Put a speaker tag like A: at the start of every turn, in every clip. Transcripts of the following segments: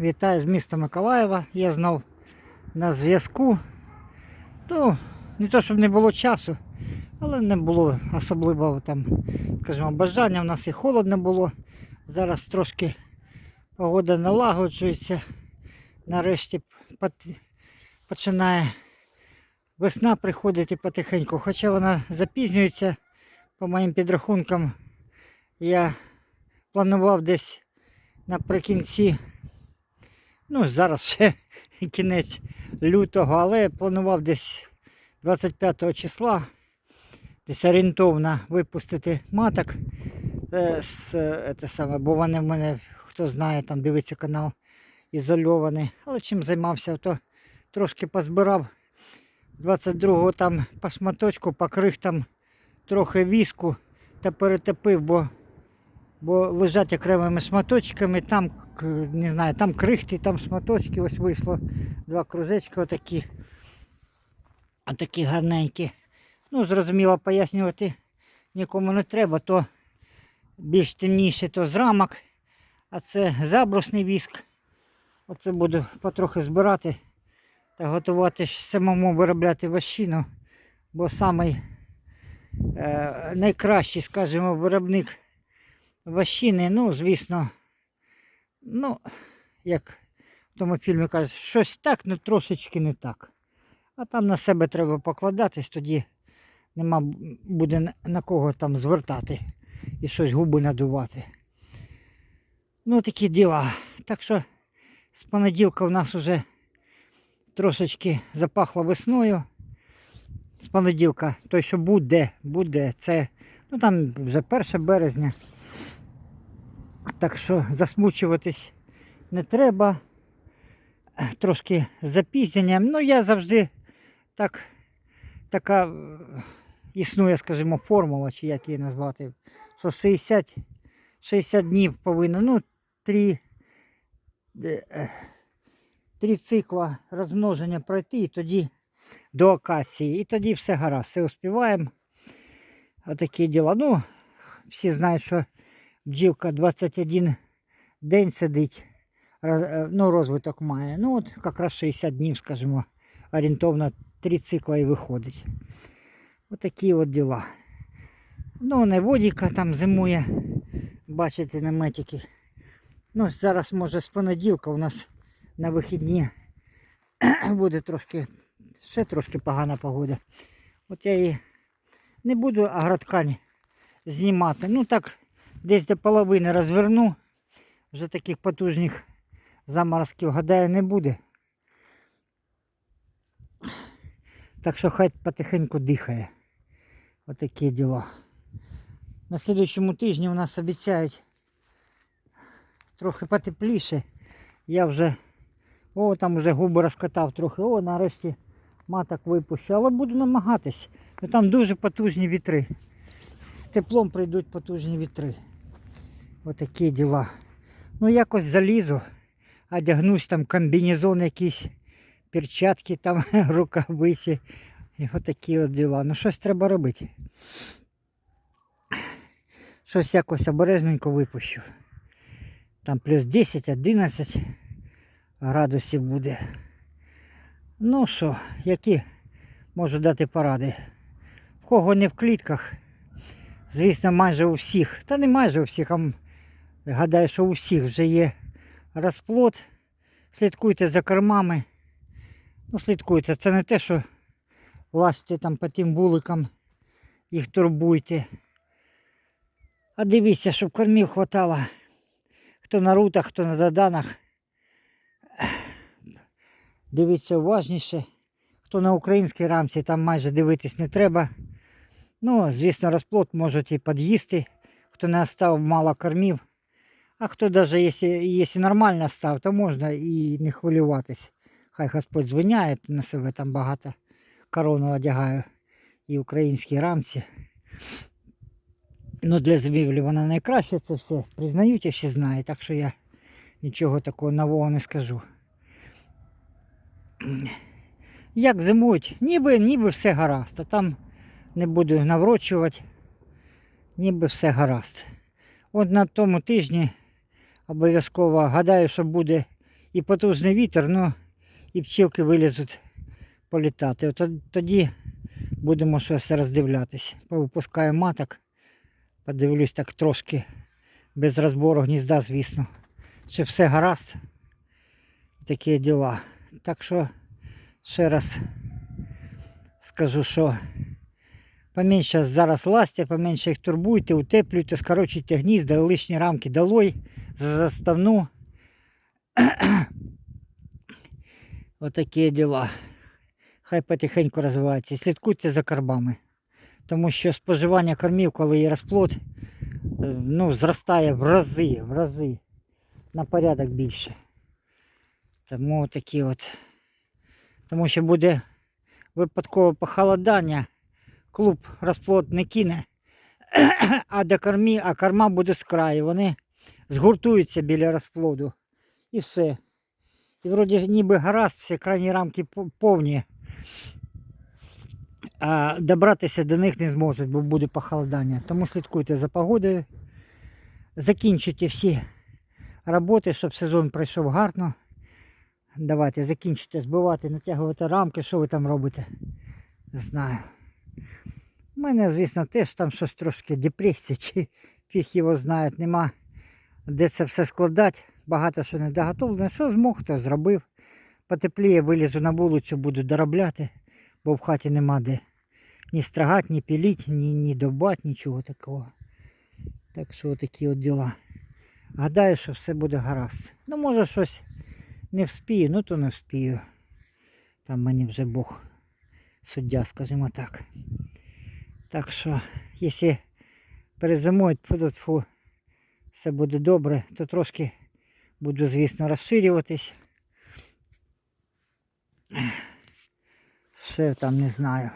A: Вітаю з міста Миколаєва. Я знов на зв'язку. Ну, не то, щоб не було часу, але не було особливого там, скажімо, бажання. У нас і холодно було. Зараз трошки погода налагоджується. Нарешті починає весна приходити потихеньку. Хоча вона запізнюється, по моїм підрахункам, я планував десь наприкінці, ну зараз ще кінець лютого, але я планував десь 25 числа, десь орієнтовно випустити маток. Е, з, е, те саме, бо вони в мене, хто знає, там дивиться канал ізольований. Але чим займався, то трошки позбирав. 22-го там по шматочку покрив там трохи віску та перетопив, бо бо лежать окремими шматочками, там, не знаю, там крихти, там шматочки, ось вийшло два кружечки отакі. Отакі гарненькі. Ну, зрозуміло, пояснювати нікому не треба, то більш темніше, то з рамок, а це забрусний віск. Оце буду потрохи збирати та готувати самому виробляти вощину, бо самий е, найкращий, скажімо, виробник вощини, ну, звісно, ну, як в тому фільмі кажуть, щось так, ну трошечки не так. А там на себе треба покладатись, тоді нема буде на кого там звертати і щось губи надувати. Ну, такі діла. Так що з понеділка в нас вже трошечки запахло весною. З понеділка, той, що буде, буде, це, ну там вже 1 березня. Так що засмучуватись не треба. Трошки з запізненням. Ну, я завжди так, така е, існує, скажімо, формула, чи як її назвати, що 60, 60 днів повинно, ну, 3, три цикла розмноження пройти, і тоді до акації. І тоді все гаразд, все успіваємо. Отакі діла. Ну, всі знають, що бджілка 21 день сидить, е, ну, розвиток має. Ну, от якраз 60 днів, скажімо, орієнтовно 3 цикла і виходить. Отакі от діла. Ну, не водіка там зимує, бачите, наметики. Ну, зараз, може, з понеділка у нас на вихідні буде трошки, ще трошки погана погода. От я її не буду агроткань знімати. Ну так, десь до половини розверну. Вже таких потужних заморозків, гадаю, не буде. Так що хай потихеньку дихає. Отакі діла. На слідуючому тижні у нас обіцяють трохи потепліше. Я вже о, там вже губи розкатав трохи. О, нарешті маток випущу. Але буду намагатись. Ну, там дуже потужні вітри. З теплом прийдуть потужні вітри. Отакі діла. Ну якось залізу, одягнусь там комбінезон якийсь, перчатки там, рукавиці. І отакі от діла. Ну щось треба робити. Щось якось обережненько випущу. Там плюс 10, 11 градусів буде. Ну що, які можу дати поради? В кого не в клітках, звісно, майже у всіх. Та не майже у всіх, а гадаю, що у всіх вже є розплод. Слідкуйте за кормами. Ну, слідкуйте, це не те, що лазьте там по тим вуликам, їх турбуйте. А дивіться, щоб кормів хватало. Хто на рутах, хто на доданах. Дивіться уважніше. Хто на українській рамці, там майже дивитись не треба. Ну, звісно, розплод можуть і під'їсти, хто не остав мало кормів. А хто навіть, якщо, якщо нормально став, то можна і не хвилюватись. Хай Господь звиняє, на себе там багато корону одягаю і в українській рамці. Ну, для зимівлі вона найкраща, це все признають і всі знають, так що я нічого такого нового не скажу. Як зимують, ніби, ніби все гаразд, а там не буду наврочувати, ніби все гаразд. От на тому тижні обов'язково гадаю, що буде і потужний вітер, ну і пчілки вилізуть політати. От тоді будемо щось роздивлятись. Повипускаю маток, подивлюсь так трошки без розбору гнізда, звісно. Чи все гаразд. Такі діла. Так що ще раз скажу, що поменше зараз ластя, поменше їх турбуйте, утеплюйте, скорочуйте гнізда, лишні рамки долой, за заставну. Отакі діла. Хай потихеньку розвиваються. І слідкуйте за кормами. Тому що споживання кормів, коли є розплод, е, ну, зростає в рази, в рази на порядок більше. Тому такі от. Тому що буде випадкове похолодання, клуб розплод не кине, а до кормі, а корма буде з краю. Вони згуртуються біля розплоду. І все. І вроді ніби гаразд, всі крайні рамки повні. А добратися до них не зможуть, бо буде похолодання. Тому слідкуйте за погодою. Закінчуйте всі роботи, щоб сезон пройшов гарно. Давайте закінчуйте збивати, натягувати рамки, що ви там робите. Не знаю. У мене, звісно, теж там щось трошки депресія, чи фіг його знає, нема де це все складати. Багато що не доготовлено. Що змог, то зробив. Потепліє, вилізу на вулицю, буду доробляти, бо в хаті нема де ні страгати, ні піліть, ні, ні добати, нічого такого. Так що такі от діла. Гадаю, що все буде гаразд. Ну, може щось не вспію, ну то не вспію. Там мені вже Бог суддя, скажімо так. Так що, якщо перезимують, фу, все буде добре, то трошки буду, звісно, розширюватись. Ще там не знаю.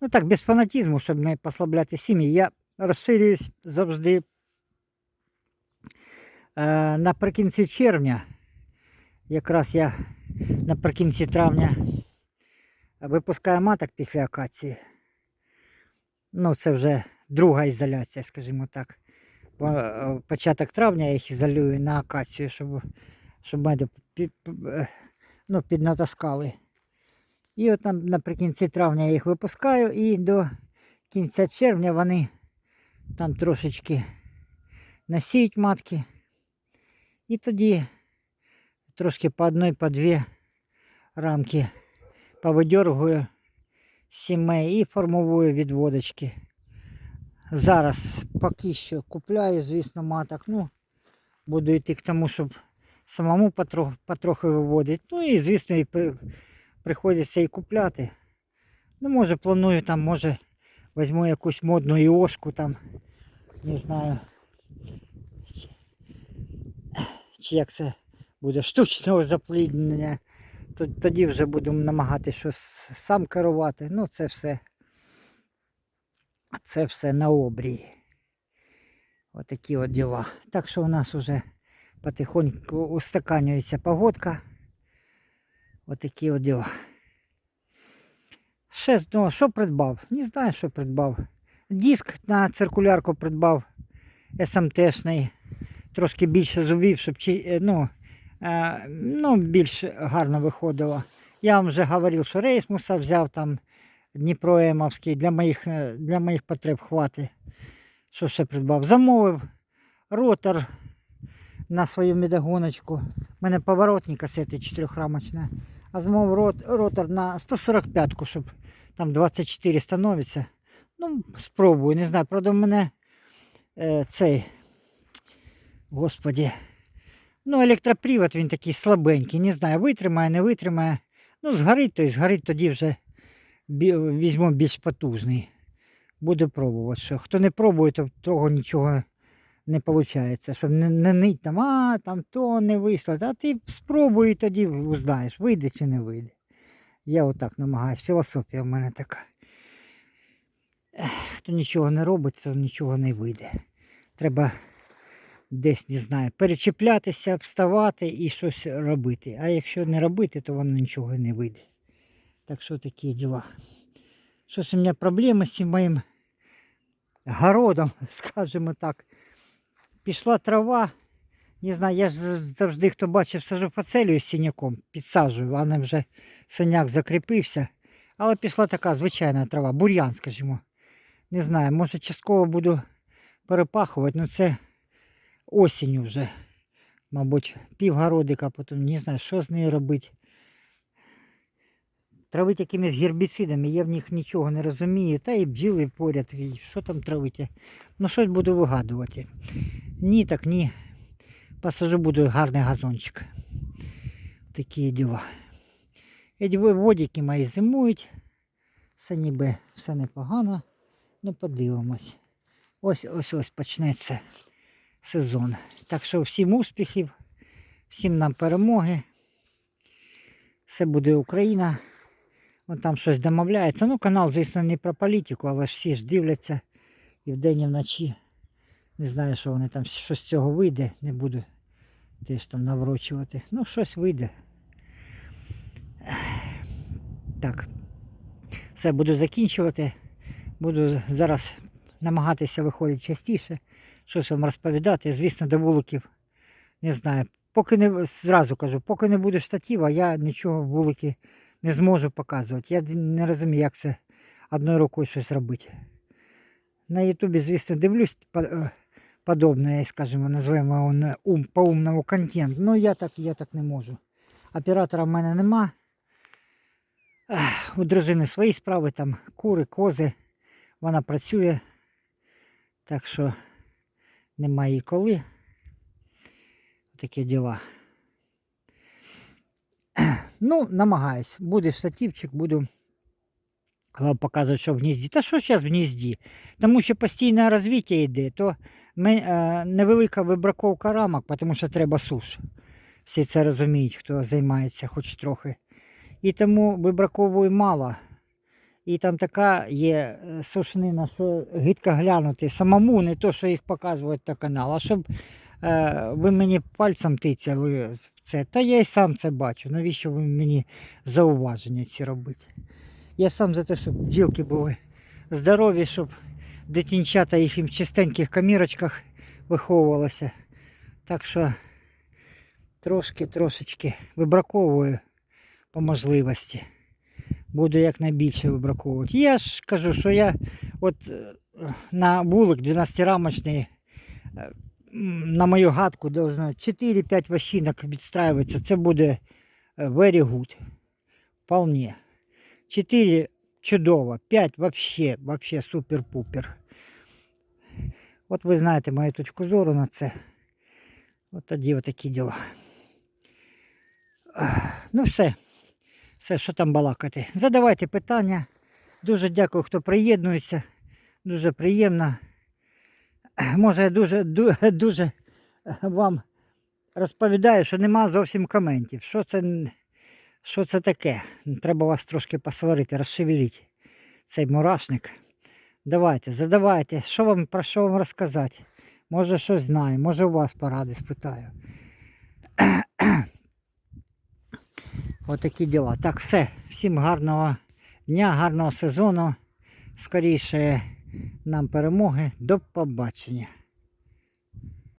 A: Ну так, без фанатізму, щоб не послабляти сім'ї. Я розширююсь завжди е, наприкінці червня. Якраз я наприкінці травня випускаю маток після акації. Ну, це вже друга ізоляція, скажімо так. Бо, е, Початок травня я їх ізолюю на акацію, щоб, щоб меду під, ну, піднатаскали. І от там наприкінці травня я їх випускаю і до кінця червня вони там трошечки насіють матки. І тоді трошки по одной, по дві рамки повидергую з сімей і формую відводочки. Зараз поки що купляю, звісно, маток. Ну, буду йти к тому, щоб самому потроху, потроху виводити. Ну і, звісно, і приходиться і купляти. Ну, може, планую там, може, візьму якусь модну іошку там, не знаю. Чи як це буде штучного запліднення. То- Тоді вже буду намагатися щось сам керувати. Ну, це все. Це все на обрії. Отакі от діла. Так що у нас вже потихоньку устаканюється погодка. Отакі от діла. Ще, ну, що придбав? Не знаю, що придбав. Диск на циркулярку придбав СМТшний. Трошки більше зубів, щоб е, ну, ну, більш гарно виходило. Я вам вже говорив, що рейсмуса взяв там Дніпроемовський для моїх, е, для моїх потреб хватить. Що ще придбав? Замовив ротор на свою медогоночку. У мене поворотні касети 4 А замовив рот, ротор на 145-ку, щоб там 24 становиться. Ну, спробую, не знаю. Правда, в мене е, цей. Господі. Ну, електропривод він такий слабенький. Не знаю, витримає, не витримає. Ну, згорить, то і згорить, тоді вже візьму більш потужний. Буду пробувати. Що. Хто не пробує, то того нічого не виходить. Щоб не, не нить там, а там то не вийшло. А ти спробуй і тоді узнаєш, вийде чи не вийде. Я отак намагаюсь. Філософія в мене така. Хто нічого не робить, то нічого не вийде. Треба десь, не знаю, перечіплятися, вставати і щось робити. А якщо не робити, то воно нічого не вийде. Так що такі діла. Щось у мене проблеми з цим моїм городом, скажімо так. Пішла трава, Не знаю, я ж завжди, хто бачив, сажу фацелію з синяком, підсаджую, а не вже синяк закріпився. Але пішла така звичайна трава, бур'ян, скажімо. Не знаю, може частково буду перепахувати, але це осінню вже. Мабуть, півгородика, потім не знаю, що з нею робити. Травить якимись гербіцидами, я в них нічого не розумію. Та і бджіли поряд, і що там травити. Ну щось буду вигадувати. Ні, так ні. Посажу буду гарний газончик. Такі діла. Эти водики мої зимують. Все ніби все непогано. Ну подивимось. Ось ось ось почнеться сезон. Так що всім успіхів, всім нам перемоги. Все буде Україна. Вон там щось домовляється. Ну, канал, звісно, не про політику, але ж всі ж дивляться і вдень, і вночі. Не знаю, що вони там що з цього вийде, не буду теж там наврочувати. Ну, щось вийде. Так. Все, буду закінчувати. Буду зараз намагатися виходити частіше, щось вам розповідати. Звісно, до вуликів не знаю. Поки не зразу кажу, поки не буде штатива, я нічого в вулики не зможу показувати. Я не розумію, як це одною рукою щось робити. На Ютубі, звісно, дивлюсь е, подобне, скажімо, називаємо ум, по умному контент. Ну я так, я так не можу. Оператора в мене нема. У дружини свої справи, там кури, кози. Вона працює. Так що немає і коли. Такі діла. Ну, намагаюсь. Буде штативчик, буду вам показувати, що в гнізді. Та що зараз в гнізді? Тому що постійне розвиття йде, то е, невелика вибраковка рамок, тому що треба суш. Всі це розуміють, хто займається хоч трохи. І тому вибраковую мало. І там така є е, сушнина, що гидко глянути самому, не то, що їх показують на канал, а щоб е, ви мені пальцем тицяли це. Та я і сам це бачу. Навіщо ви мені зауваження ці робите? Я сам за те, щоб бджілки були здорові, щоб дитинчата їх в чистеньких камірочках виховувалося. Так що трошки, трошечки вибраковую по можливості. Буду якнайбільше вибраковувати. Я ж кажу, що я от е, на вулик 12-рамочний, е, на мою гадку, должно 4-5 вощинок відстраюватися. Це буде е, very good. Вполне. 4 чудово, 5 вообще, вообще супер-пупер. От ви знаєте мою точку зору на це. От тоді отакі діла. Ну все. Все, що там балакати. Задавайте питання. Дуже дякую, хто приєднується. Дуже приємно. Може, я дуже, ду- дуже вам розповідаю, що нема зовсім коментів. Що це, що це таке? Треба вас трошки посварити, розшевелити цей мурашник. Давайте, задавайте, що вам, про що вам розказати. Може щось знаю, може у вас поради спитаю. Отакі діла. Так, все. Всім гарного дня, гарного сезону. Скоріше нам перемоги. До побачення.